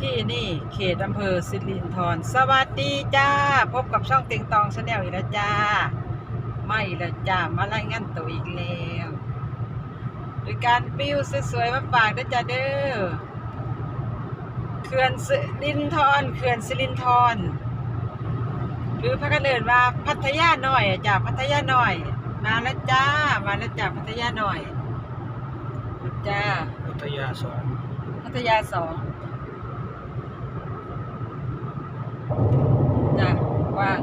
ที่นี่เขตอำเภอสิรินธรสวัสดีจ้า พบกับช่องเต็งตองชาแนลอีกแล้วจ้า ไม่ละจ้ามารายงานตัวอีกแล้วโดยการปิ้วสวยๆมาฝากด้วยจ้าเด้อเขื่อนสิรินธรเขื่อนสิรินธรหรือพระกันเดินว่าพัทยาหน่อยอะจ้าพัทยาหน่อย มาแล้วจ้ามาแล้วจ้าพัทยาหน่อยจ้าพัทยาสองพัทยาสองจ้ะว่าง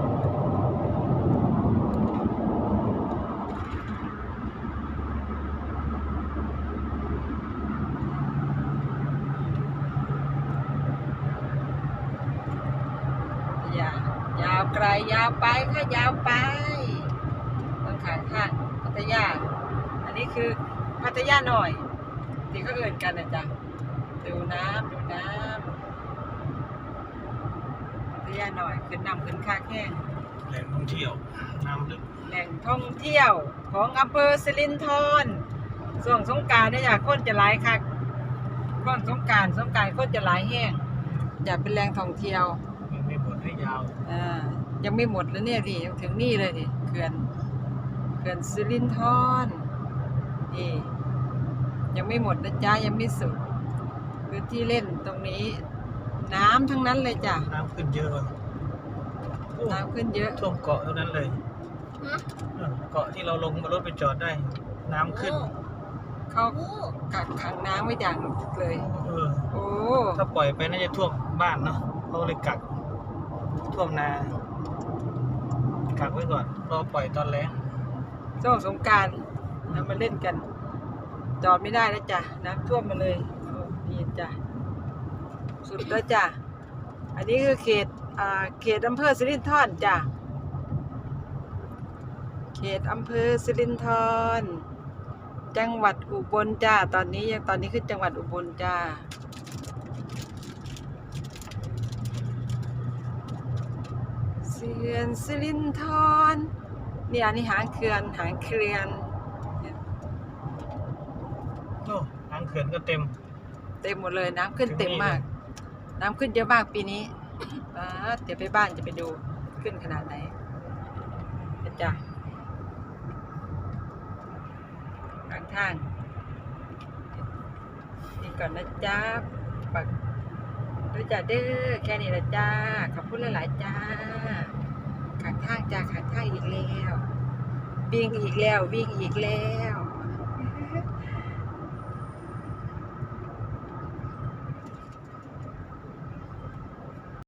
พัทยายาวไกลยาวไปค่ะยาวไปต้องขางข้างพัทยา อันนี้คือพัทยาหน่อยที่เขาเอื่นกันนะจ๊ะดูน้ำดูน้ำพัทยาหน่อยขึ้นนำขึ้นค่าแข้งแหล่งท่องเที่ยวน้ำลึกแหล่งท่องเที่ยวของอำเภอสิรินธรส่วงสงกรารเนี่ยอยากคนจะหลายคักก่อนสงกรารสงกรารคนจะหลายแห้งจะเป็นแหล่งท่องเที่ยวยังไม่หมดให้ยาวอ่า ยังไม่หมดแล้วเนี่ยดิยังถึงนี่เลยดิเขื่อนเขื่อนสิรินธรนี่ยังไม่หมดนะจ๊ะยังไม่สุดพื้นที่เล่นตรงนี้ น้ำทั้งนั้นเลยจ้ะน้ำขึ้นเยอะโอ้น้ำขึ้นเยอะท่วมเกาะเท่านั้นเลยเออเกาะที่เราลงรถไปจอดได้ น้ำขึ้น เขากักขังน้ำไว้อย่างเลย เออ โอ้ ถ้าปล่อยไปน่าจะท่วมบ้านเนาะเขาเลยกัก ท่วมนากักไว้ก่อนรอปล่อยตอนแรงช่วงสงการเรามาเล่นกัน จอดไม่ได้แล้วจ้ะน้ำท่วมมาเลยนี่จ้ะสุดแล้วจ้ะอันนี้คือเขตอ่าเขตอำเภอสิรินธรจ้ะเขตอำเภอสิรินธรจังหวัดอุบลจ้าตอนนี้ยังตอนนี้คือจังหวัดอุบลจ้า ขื่อนสิรินธรเนี่ยอันนี้หางเขื่อนหางเขื่อนโอ้ทางเขื่อนก็เต็ม เต็มหมดเลยน้ำขึ้นเต็มมาก น้ำขึ้นเยอะมากปีนี้ป๊าดเดี๋ยวไปบ้านจะไปดูขึ้นขนาดไหนเดี๋ยวจ้ะทางทางนี่ก่อนนะจ๊ะปัก ด้วยจ้ะเด้อแค่นี้ละจ้าขอบคุณหลายๆจ้าขาดทางจ้าขาดทางอีกแล้ว วิ่งอีกแล้ววิ่งอีกแล้ว